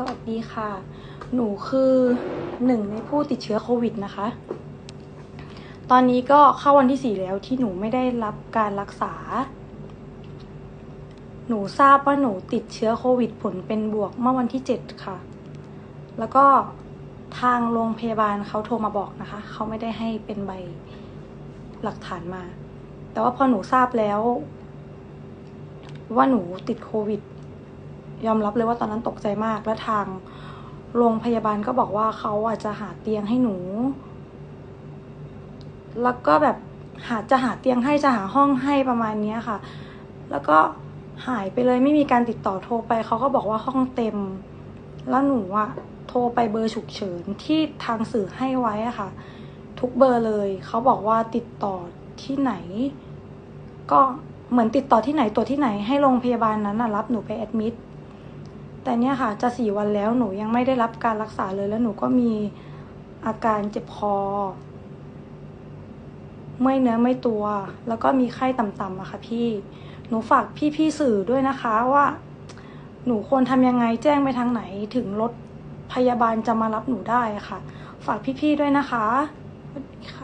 สวัสดีค่ะ หนูคือหนึ่งในผู้ติดเชื้อโควิดนะคะ ตอนนี้ก็เข้าวันที่สี่แล้วที่หนูไม่ได้รับการรักษา หนูทราบว่าหนูติดเชื้อโควิดผลเป็นบวกเมื่อวันที่เจ็ดค่ะ แล้วก็ทางโรงพยาบาลเขาโทรมาบอกนะคะ เขาไม่ได้ให้เป็นใบหลักฐานมา แต่ว่าพอหนูทราบแล้ว ว่าหนูติดโควิด ยอมรับเลยว่าตอนนั้นตกใจมาก และทางโรงพยาบาลก็บอกว่าเขาอาจจะหาเตียงให้หนู แล้วก็แบบหาจะหาเตียงให้จะหาห้องให้ประมาณนี้ค่ะ แล้วก็หายไปเลยไม่มีการติดต่อโทรไปเขาก็บอกว่าห้องเต็ม แล้วหนูอะโทรไปเบอร์ฉุกเฉินที่ทางสื่อให้ไว้อะค่ะ ทุกเบอร์เลยเขาบอกว่าติดต่อที่ไหน ก็เหมือนติดต่อที่ไหนตัวที่ไหนให้โรงพยาบาลนั้นนะรับหนูไปแอดมิด แต่เนี่ยค่ะจะสี่วันแล้วหนูยังไม่ได้รับการรักษาเลยแล้วหนูก็มีอาการเจ็บคอเมื่อยเนื้อไม่ตัว แล้วก็มีไข้ต่ำๆอะค่ะพี่ หนูฝากพี่ๆสื่อด้วยนะคะว่า หนูควรทำยังไงแจ้งไปทางไหนถึงรถพยาบาลจะมารับหนูได้ค่ะ ฝากพี่ๆด้วยนะคะสวัสดีค่ะ